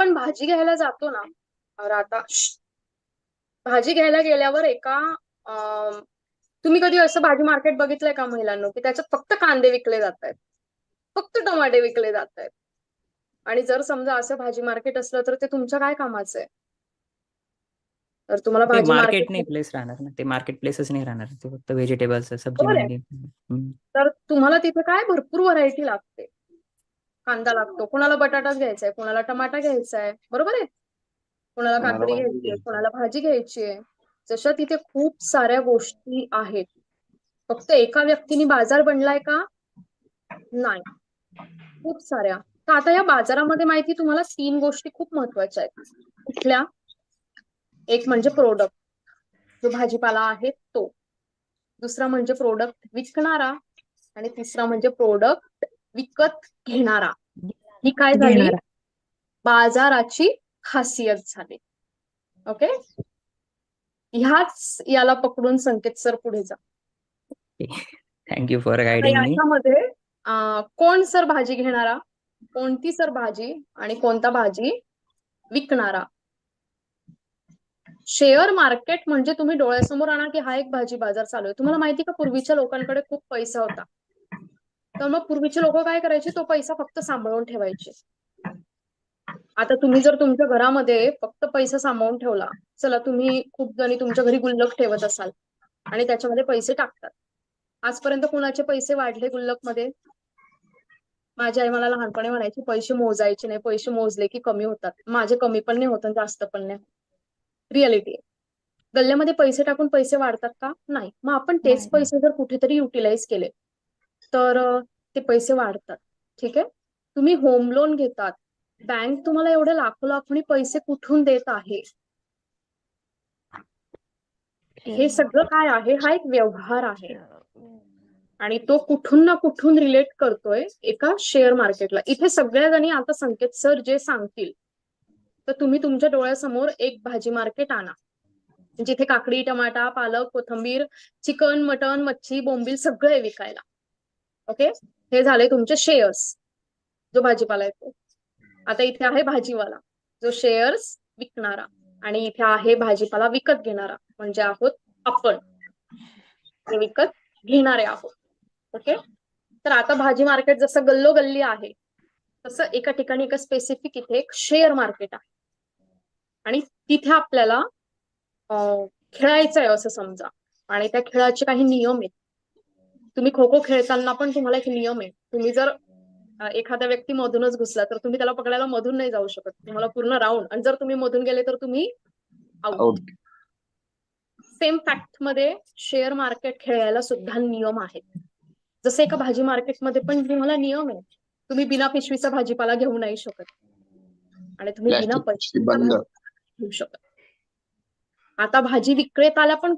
आपण भाजी घ्यायला जातो ना आता. भाजी घ्यायला गेल्यावर एका तुम्ही कधी असं भाजी मार्केट बघितलंय का महिलांनो की त्याच्यात फक्त कांदे विकले जात आहेत फक्त टमाटे विकले जात आहेत आणि जर समजा असं भाजी मार्केट असलं तर ते तुमच्या काय कामाचं आहे? तर तुम्हाला भाजी मार्केट नाही प्लेस राहणार ना ते मार्केट प्लेसच नाही राहणार ते फक्त व्हेजिटेबल्स सब्जी. तर तुम्हाला तिथे काय भरपूर व्हरायटी लागते. कांदा लागतो. कोणाला बटाटाच घ्यायचा आहे कोणाला टमाटा घ्यायचा आहे बरोबर आहे? कोणाला काकडी घ्यायची आहे. कोणाला भाजी घ्यायची आहे जशा तिथे खूप साऱ्या गोष्टी आहेत. फक्त एका व्यक्तीने बाजार बनलाय का? नाही. खूप साऱ्या. तर आता या बाजारामध्ये माहिती तुम्हाला तीन गोष्टी खूप महत्त्वाच्या आहेत. कुठल्या? एक म्हणजे प्रोडक्ट जो भाजीपाला आहे तो. दुसरा म्हणजे प्रोडक्ट विकणारा आणि तिसरा म्हणजे प्रोडक्ट विकत घेणारा. ही काय झाली? घेणारा. बाजाराची खासियत झाली. ओके? ह्याच याला पकडून संकेत सर पुढे जा. थँक्यू फॉर आता गायडिंग मी याच्यामध्ये अं, कोण सर भाजी घेणारा? कोणती सर भाजी आणि कोणता भाजी विकणारा? शेअर मार्केट म्हणजे तुम्ही डोळ्यासमोर आणा की हा एक भाजी बाजार चालू आहे. तुम्हाला माहिती का पूर्वीच्या लोकांकडे खूप पैसा होता. तर मग पूर्वीचे लोक काय करायचे? तो पैसा फक्त सांभाळून ठेवायचे. आता तुम्ही जर तुमच्या घरामध्ये फक्त पैसा सांभाळून ठेवला चला तुम्ही खूप जणी तुमच्या घरी गुल्लक ठेवत असाल आणि त्याच्यामध्ये पैसे टाकतात. आजपर्यंत कुणाचे पैसे वाढले गुल्लकमध्ये माझी आई मला लहानपणी म्हणायची पैसे मोजायचे नाही पैसे मोजले की कमी होतात. माझे कमी पण नाही होत जास्त पण नाही रिअलिटी गल्ल्यामध्ये पैसे टाकून पैसे वाढतात का? नाही. मग आपण तेच. पैसे जर कुठेतरी युटिलाइज केले तर ते पैसे वाढतात. ठीक आहे? तुम्ही होम लोन घेतात. बँक तुम्हाला एवढे लाखो लाखोनी पैसे कुठून देत आहे? हे सगळं काय आहे? हा एक व्यवहार आहे. आणि तो कुठून ना कुठून रिलेट करतोय एका शेअर मार्केटला इथे सगळ्या जणी आता संकेत सर जे सांगतील तर तुम्ही तुमच्या डोळ्यासमोर एक भाजी मार्केट आणा. जिथे काकडी टमाटा पालक कोथंबीर चिकन मटन मच्छी बोंबील सगळं आहे विकायला. ओके? हे झाले तुमचे शेअर्स जो भाजीपाला येतो आता इथे आहे भाजीवाला. जो शेअर्स विकणारा. आणि इथे आहे भाजीपाला विकत घेणारा. म्हणजे आहोत आपण. विकत घेणारे आहोत. ओके? तर आता भाजी मार्केट जसं गल्लोगल्ली आहे तसं एका ठिकाणी एका स्पेसिफिक इथे एक शेअर मार्केट आहे. आणि तिथे आपल्याला खेळायचं आहे असं समजा. आणि त्या खेळाचे काही नियम आहेत. तुम्ही खो खो खेळताना पण तुम्हाला एक नियम आहे. तुम्ही जर एखाद्या व्यक्ती मधूनच घुसला तर तुम्ही त्याला पकडायला मधून नाही जाऊ शकत. तुम्हाला पूर्ण राऊंड आणि जर तुम्ही मधून गेले तर तुम्ही आउट सेम फॅक्टमध्ये शेअर मार्केट खेळायला सुद्धा नियम आहेत. जसे एका भाजी मार्केटमध्ये पण तुम्हाला नियम आहे. तुम्ही बिना पिशवीचा भाजीपाला घेऊ नाही शकत. आणि तुम्ही बिना बंद. घेऊ शकत. आता भाजी विक्रेताला पण